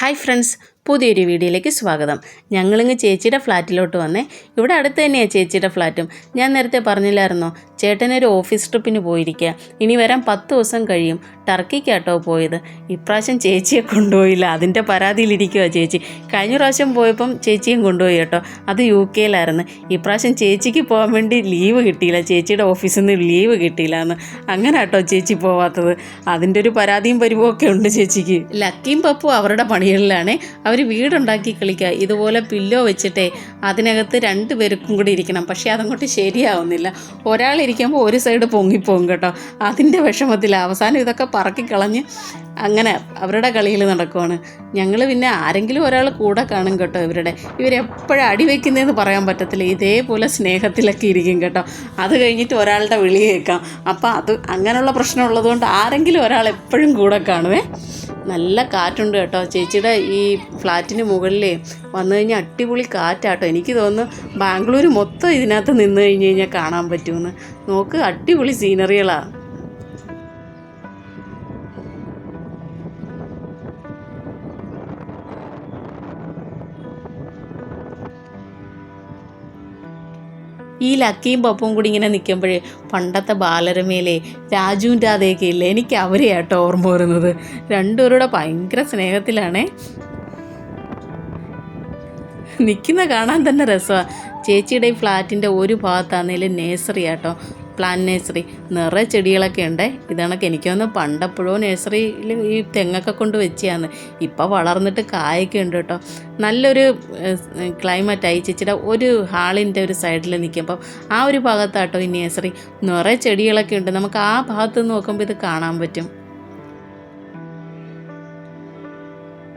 Hi friends പുതിയൊരു വീഡിയോയിലേക്ക് സ്വാഗതം. ഞങ്ങളിങ്ങ് ചേച്ചിയുടെ ഫ്ലാറ്റിലോട്ട് വന്നേ. ഇവിടെ അടുത്ത് തന്നെയാണ് ചേച്ചിയുടെ ഫ്ലാറ്റും. ഞാൻ നേരത്തെ പറഞ്ഞില്ലായിരുന്നോ? ചേട്ടനൊരു ഓഫീസ് ട്രിപ്പിന് പോയിരിക്കുക ഇനി വരാൻ പത്ത് ദിവസം കഴിയും. ടർക്കിക്കാട്ടോ പോയത്. ഇപ്രാവശ്യം ചേച്ചിയെ കൊണ്ടുപോയില്ല. അതിന്റെ പരാതിയിലിരിക്കുക ചേച്ചി. കഴിഞ്ഞ പ്രാവശ്യം പോയപ്പം ചേച്ചിയും കൊണ്ടുപോയി കേട്ടോ. അത് യു കെയിലായിരുന്നു. ഇപ്രാവശ്യം ചേച്ചിക്ക് പോകാൻ വേണ്ടി ലീവ് കിട്ടിയില്ല. ചേച്ചിയുടെ ഓഫീസിൽ നിന്ന് ലീവ് കിട്ടിയില്ല എന്ന് അങ്ങനെ കേട്ടോ ചേച്ചി പോവാത്തത്. അതിന്റെ ഒരു പരാതിയും പരിവുമൊക്കെ ഉണ്ട് ചേച്ചിക്ക്. ലക്കിയും പപ്പും അവരുടെ പണികളിലാണ് അവർ വീടുണ്ടാക്കി കളിക്കുക. ഇതുപോലെ പില്ലോ വെച്ചിട്ടേ അതിനകത്ത് രണ്ട് പേർക്കും കൂടി ഇരിക്കണം. പക്ഷേ അതങ്ങോട്ട് ശരിയാവുന്നില്ല. ഒരാളിരിക്കുമ്പോൾ ഒരു സൈഡ് പൊങ്ങിപ്പോകും കേട്ടോ. അതിന്റെ വിഷമത്തിൽ അവസാനം ഇതൊക്കെ പറക്കി കളഞ്ഞ് അങ്ങനെ അവരുടെ കളിയിൽ നടക്കുവാണ്. ഞങ്ങൾ പിന്നെ ആരെങ്കിലും ഒരാൾ കൂടെ കാണും കേട്ടോ ഇവരുടെ. ഇവരെപ്പോഴും അടി വയ്ക്കുന്നതെന്ന് പറയാൻ പറ്റത്തില്ല. ഇതേപോലെ സ്നേഹത്തിലൊക്കെ ഇരിക്കും കേട്ടോ. അത് കഴിഞ്ഞിട്ട് ഒരാളുടെ വിളി കേൾക്കാം. അപ്പോൾ അത് അങ്ങനെയുള്ള പ്രശ്നം ഉള്ളതുകൊണ്ട് ആരെങ്കിലും ഒരാൾ എപ്പോഴും കൂടെ കാണുവേ. നല്ല കാറ്റുണ്ട് കേട്ടോ. ചേച്ചിയുടെ ഈ ഫ്ലാറ്റിന് മുകളിലേ വന്നു കഴിഞ്ഞാൽ അടിപൊളി കാറ്റാട്ടോ. എനിക്ക് തോന്നുന്നു ബാംഗ്ലൂർ മൊത്തം ഇതിനകത്ത് നിന്ന് കഴിഞ്ഞ് കഴിഞ്ഞാൽ കാണാൻ പറ്റുമെന്ന് നോക്ക് അടിപൊളി സീനറികളാണ് ഈ ലക്കിയും പപ്പും കൂടി ഇങ്ങനെ നിൽക്കുമ്പോഴേ പണ്ടത്തെ ബാലരമയിലെ രാജുവും രാധയൊക്കെ ഇല്ലേ? എനിക്ക് അവരെയാട്ടോ ഓർമ്മ വരുന്നത്. രണ്ടുപേരുടെ ഭയങ്കര സ്നേഹത്തിലാണേ. നിൽക്കുന്ന കാണാൻ തന്നെ രസമാണ് ചേച്ചിയുടെ ഈ ഫ്ലാറ്റിന്റെ ഒരു ഭാഗത്താണെങ്കിലും നേഴ്സറി ആട്ടോ. പ്ലാന്റ് നേഴ്സറി നിറയെ ചെടികളൊക്കെ ഉണ്ട്. ഇതണക്ക് എനിക്കൊന്ന് പണ്ടപ്പോഴോ നേഴ്സറിയിൽ ഈ തെങ്ങൊക്കെ കൊണ്ട് വെച്ചാന്ന് ഇപ്പോൾ വളർന്നിട്ട് കായൊക്കെ ഉണ്ട് കേട്ടോ. നല്ലൊരു ക്ലൈമറ്റായി ചേച്ചിയുടെ ഒരു ഹാളിന്റെ ഒരു സൈഡിൽ നിൽക്കുമ്പോൾ ആ ഒരു ഭാഗത്താട്ടോ ഈ നേഴ്സറി നിറയെ ചെടികളൊക്കെ ഉണ്ട്. നമുക്ക് ആ ഭാഗത്ത് നോക്കുമ്പോൾ ഇത് കാണാൻ പറ്റും.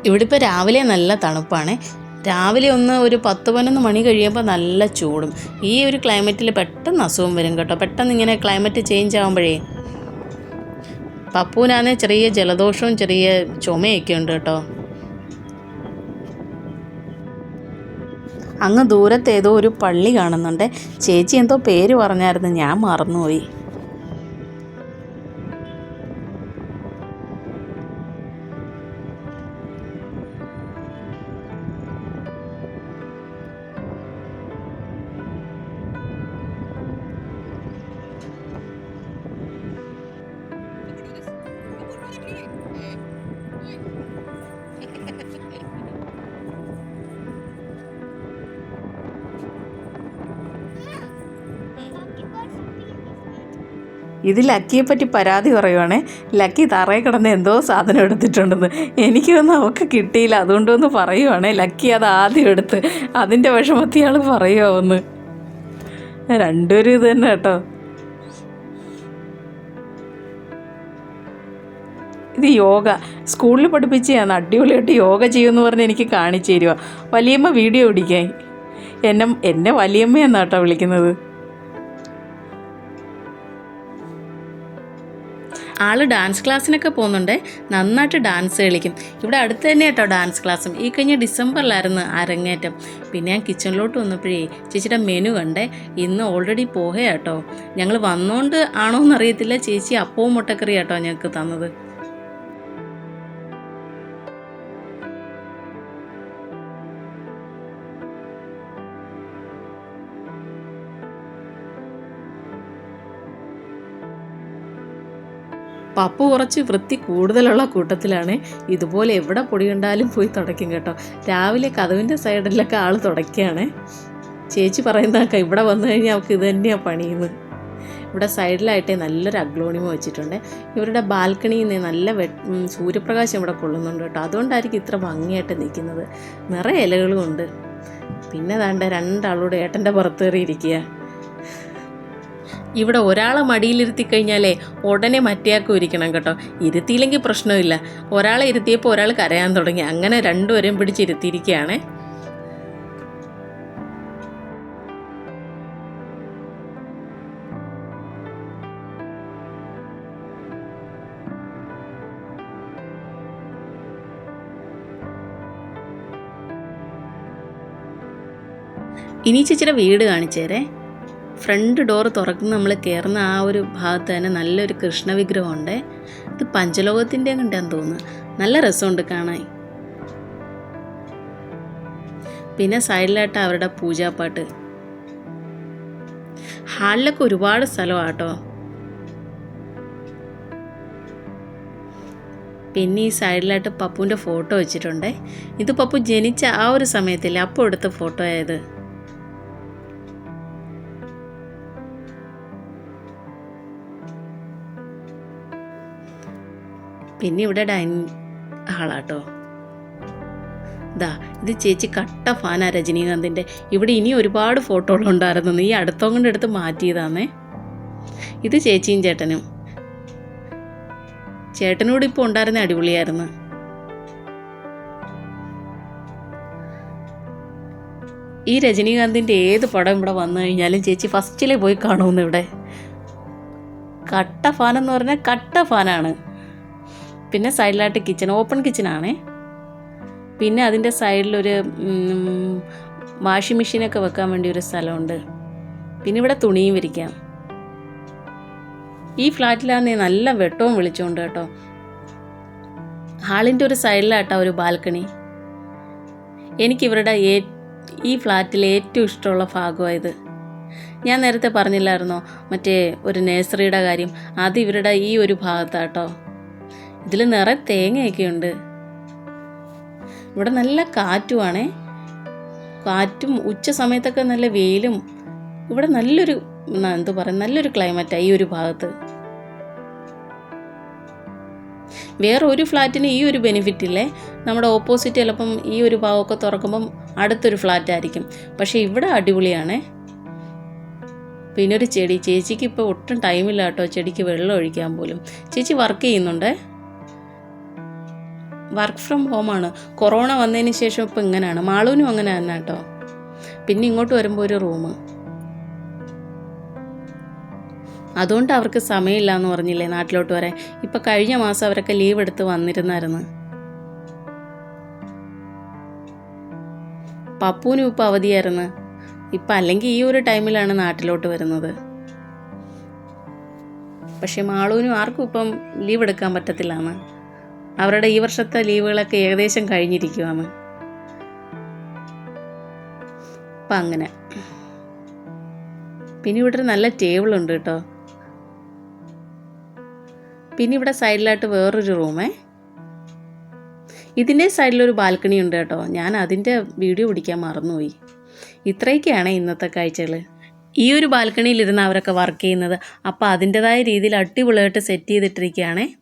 ഇവിടെ ഇപ്പോൾ രാവിലെ നല്ല തണുപ്പാണ്. രാവിലെ ഒന്ന് ഒരു പത്ത് പതിനൊന്ന് മണി കഴിയുമ്പോൾ നല്ല ചൂടും. ഈ ഒരു ക്ലൈമറ്റിൽ പെട്ടെന്ന് അസുഖം വരും കേട്ടോ. പെട്ടെന്ന് ഇങ്ങനെ ക്ലൈമറ്റ് ചേഞ്ച് ആകുമ്പോഴേ പപ്പൂനാന്നെ ചെറിയ ജലദോഷവും ചെറിയ ചുമയൊക്കെ ഉണ്ട് കേട്ടോ. അങ്ങ് ദൂരത്ത് ഏതോ ഒരു പള്ളി കാണുന്നുണ്ട്. ചേച്ചി എന്തോ പേര് പറഞ്ഞായിരുന്നു ഞാൻ മറന്നുപോയി. ഇത് ലക്കിയെ പറ്റി പരാതി പറയുവാണേ. ലക്കി തറയിൽ കിടന്ന് എന്തോ സാധനം എടുത്തിട്ടുണ്ടെന്ന്. എനിക്കൊന്നും അവൾക്ക് കിട്ടിയില്ല. അതുകൊണ്ടൊന്ന് പറയുവാണേ. ലക്കി അത് ആദ്യം എടുത്ത് അതിന്റെ വിഷമത്തിയാൾ ആൾ പറയുമോന്ന് രണ്ടുപേരും ഇത് തന്നെ കേട്ടോ. ഇത് യോഗ. സ്കൂളിൽ പഠിപ്പിച്ചതാണ് അടിപൊളിയായിട്ട് യോഗ ചെയ്യുമെന്ന് പറഞ്ഞ് എനിക്ക് കാണിച്ചു തരുക വലിയമ്മ വീഡിയോ പിടിക്കാൻ. എന്നെ എന്നെ വലിയമ്മയെന്നാട്ടോ വിളിക്കുന്നത്. ആൾ ഡാൻസ് ക്ലാസ്സിനൊക്കെ പോകുന്നുണ്ട്. നന്നായിട്ട് ഡാൻസ് കളിക്കും. ഇവിടെ അടുത്ത് തന്നെ കേട്ടോ ഡാൻസ് ക്ലാസ്സും ഈ കഴിഞ്ഞ ഡിസംബറിലായിരുന്നു അരങ്ങേറ്റം. പിന്നെ ഞാൻ കിച്ചണിലോട്ട് വന്നപ്പോഴേ ചേച്ചിയുടെ മെനു കണ്ടേ. ഇന്ന് ഓൾറെഡി പോഹയാട്ടോ. ഞങ്ങൾ വന്നോണ്ട് ആണോ എന്നറിയത്തില്ല ചേച്ചി അപ്പവും മുട്ടക്കറി കേട്ടോ ഞങ്ങൾക്ക് തന്നത്. പപ്പു കുറച്ച് വൃത്തി കൂടുതലുള്ള കൂട്ടത്തിലാണ്. ഇതുപോലെ എവിടെ പൊടി കണ്ടാലും പോയി തുടയ്ക്കും കേട്ടോ. രാവിലെ കഥവിന്റെ സൈഡിലൊക്കെ ആൾ തുടയ്ക്കുകയാണ്. ചേച്ചി പറയുന്നതൊക്കെ ഇവിടെ വന്നു കഴിഞ്ഞാൽ അവൾക്ക് ഇത് തന്നെയാണ് പണിയുന്നത്. ഇവിടെ സൈഡിലായിട്ടേ നല്ലൊരു അഗ്ലോണിമ വെച്ചിട്ടുണ്ട്. ഇവരുടെ ബാൽക്കണിയിൽ നിന്ന് നല്ല വെ സൂര്യപ്രകാശം ഇവിടെ കൊള്ളുന്നുണ്ട് കേട്ടോ. അതുകൊണ്ടായിരിക്കും ഇത്ര ഭംഗിയായിട്ട് നിൽക്കുന്നത്. നിറയെ ഇലകളും ഉണ്ട്. പിന്നെ ദാണ്ട രണ്ടാളൂടെ ഏട്ടന്റെ പുറത്ത് ഇവിടെ ഒരാളെ മടിയിലിരുത്തി കഴിഞ്ഞാലേ ഉടനെ മറ്റേയാൾക്കും ഇരിക്കണം കേട്ടോ. ഇരുത്തിയില്ലെങ്കിൽ പ്രശ്നമില്ല. ഒരാളെ ഇരുത്തിയപ്പോൾ ഒരാൾ കരയാൻ തുടങ്ങി. അങ്ങനെ രണ്ടുപേരെയും പിടിച്ചിരുത്തിയിരിക്കുകയാണേ ഇനി ചേച്ചിയുടെ വീട് കാണിച്ചേരേ. ഫ്രണ്ട് ഡോറ് തുറക്കുന്ന നമ്മൾ കയറുന്ന ആ ഒരു ഭാഗത്ത് തന്നെ നല്ലൊരു കൃഷ്ണ വിഗ്രഹമുണ്ട്. ഇത് പഞ്ചലോകത്തിന്റെ കണ്ടാന്ന് തോന്നുന്നു. നല്ല രസമുണ്ട് കാണാൻ. പിന്നെ സൈഡിലായിട്ട് അവരുടെ പൂജാപ്പാട്ട്. ഹാളിലൊക്കെ ഒരുപാട് സ്ഥലമാട്ടോ. പിന്നെ ഈ സൈഡിലായിട്ട് പപ്പുവിന്റെ ഫോട്ടോ വെച്ചിട്ടുണ്ട്. ഇത് പപ്പു ജനിച്ച ആ ഒരു സമയത്തില്ലേ? അപ്പോൾ എടുത്ത ഫോട്ടോ ആയത്. പിന്നെ ഇവിടെ ഡൈനിങ് ഹാളാട്ടോ ദാ ഇത് ചേച്ചി കട്ട ഫാനാ രജനീകാന്തിന്റെ. ഇവിടെ ഇനി ഒരുപാട് ഫോട്ടോകളുണ്ടായിരുന്നു ഈ അടുത്തം കൊണ്ട് എടുത്ത് മാറ്റിയതാന്നേ. ഇത് ചേച്ചിയും ചേട്ടനും. ചേട്ടനോട് ഇപ്പോൾ ഉണ്ടായിരുന്ന അടിപൊളിയായിരുന്നു. ഈ രജനീകാന്തിന്റെ ഏത് പടം ഇവിടെ വന്നു കഴിഞ്ഞാലും ചേച്ചി ഫസ്റ്റിലേ പോയി കാണുമെന്ന് ഇവിടെ കട്ട ഫാൻ എന്ന് പറഞ്ഞാൽ കട്ട ഫാനാണ്. പിന്നെ സൈഡിലായിട്ട് കിച്ചൺ ഓപ്പൺ കിച്ചണാണേ പിന്നെ അതിന്റെ സൈഡിലൊരു വാഷിംഗ് മെഷീനൊക്കെ വെക്കാൻ വേണ്ടി ഒരു സ്ഥലമുണ്ട്. പിന്നെ ഇവിടെ തുണിയും വിരിക്കാം. ഈ ഫ്ലാറ്റിലാന്നേ നല്ല വെട്ടവും വിളിച്ചുകൊണ്ട് കേട്ടോ. ഹാളിന്റെ ഒരു സൈഡിലാട്ടോ ഒരു ബാൽക്കണി. എനിക്കിവരുടെ ഏ ഈ ഫ്ലാറ്റിലെ ഏറ്റവും ഇഷ്ടമുള്ള ഭാഗമായത് ഞാൻ നേരത്തെ പറഞ്ഞില്ലായിരുന്നോ? മറ്റേ ഒരു നഴ്സറിയുടെ കാര്യം. അത് ഇവരുടെ ഈ ഒരു ഭാഗത്താട്ടോ ഇതിൽ നിറയെ തേങ്ങയൊക്കെ ഉണ്ട് ഇവിടെ നല്ല കാറ്റുമാണേ കാറ്റും ഉച്ച സമയത്തൊക്കെ നല്ല വെയിലും ഇവിടെ നല്ലൊരു എന്ത് പറയും നല്ലൊരു ക്ലൈമറ്റാണ് ഈ ഒരു ഭാഗത്ത്. വേറെ ഒരു ഫ്ലാറ്റിന് ഈ ഒരു ബെനിഫിറ്റ് ഇല്ലേ? നമ്മുടെ ഓപ്പോസിറ്റ് ചിലപ്പം ഈ ഒരു ഭാഗമൊക്കെ തുറക്കുമ്പം അടുത്തൊരു ഫ്ലാറ്റ് ആയിരിക്കും. പക്ഷേ ഇവിടെ അടിപൊളിയാണേ. പിന്നെ ഒരു ചെടി ചേച്ചിക്ക് ഇപ്പോൾ ഒട്ടും ടൈമില്ല കേട്ടോ ചെടിക്ക് വെള്ളം ഒഴിക്കാൻ പോലും. ചേച്ചി വർക്ക് ചെയ്യുന്നുണ്ടേ? വർക്ക് ഫ്രം ഹോമാണ്. കൊറോണ വന്നതിന് ശേഷം ഇപ്പം ഇങ്ങനെയാണ്. മാളൂനും അങ്ങനെ തന്നെ കേട്ടോ. പിന്നെ ഇങ്ങോട്ട് വരുമ്പോൾ ഒരു റൂം. അതുകൊണ്ട് അവർക്ക് സമയമില്ല എന്ന് പറഞ്ഞില്ലേ നാട്ടിലോട്ട് വരാൻ. ഇപ്പം കഴിഞ്ഞ മാസം അവരൊക്കെ ലീവ് എടുത്ത് വന്നിരുന്നായിരുന്നു. പപ്പൂനും ഇപ്പം അവധിയായിരുന്നു. ഇപ്പം അല്ലെങ്കിൽ ഈ ഒരു ടൈമിലാണ് നാട്ടിലോട്ട് വരുന്നത്. പക്ഷെ മാളൂനും ആർക്കും ഇപ്പം ലീവ് എടുക്കാൻ പറ്റത്തില്ലാന്ന്. അവരുടെ ഈ വർഷത്തെ ലീവുകളൊക്കെ ഏകദേശം കഴിഞ്ഞിരിക്കുവാണ്. അപ്പം അങ്ങനെ. പിന്നെ ഇവിടെ ഒരു നല്ല ടേബിൾ ഉണ്ട് കേട്ടോ. പിന്നെ ഇവിടെ സൈഡിലായിട്ട് വേറൊരു റൂമേ. ഇതിന്റെ സൈഡിലൊരു ബാൽക്കണി ഉണ്ട് കേട്ടോ. ഞാൻ അതിന്റെ വീഡിയോ പിടിക്കാൻ മറന്നുപോയി. ഇത്രയൊക്കെയാണ് ഇന്നത്തെ കാഴ്ചകൾ ഈ ഒരു ബാൽക്കണിയിലിരുന്ന് അവരൊക്കെ വർക്ക് ചെയ്യുന്നത്. അപ്പോൾ അതിന്റെതായ രീതിയിൽ അടിപൊളിയായിട്ട് സെറ്റ് ചെയ്തിട്ടിരിക്കുകയാണേ.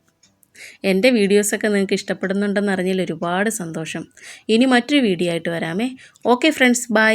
എന്റെ വീഡിയോസൊക്കെ നിങ്ങൾക്ക് ഇഷ്ടപ്പെടുന്നുണ്ടെന്ന് അറിഞ്ഞതിൽ ഒരുപാട് സന്തോഷം. ഇനി മറ്റൊരു വീഡിയോ ആയിട്ട് വരാമേ. Okay friends bye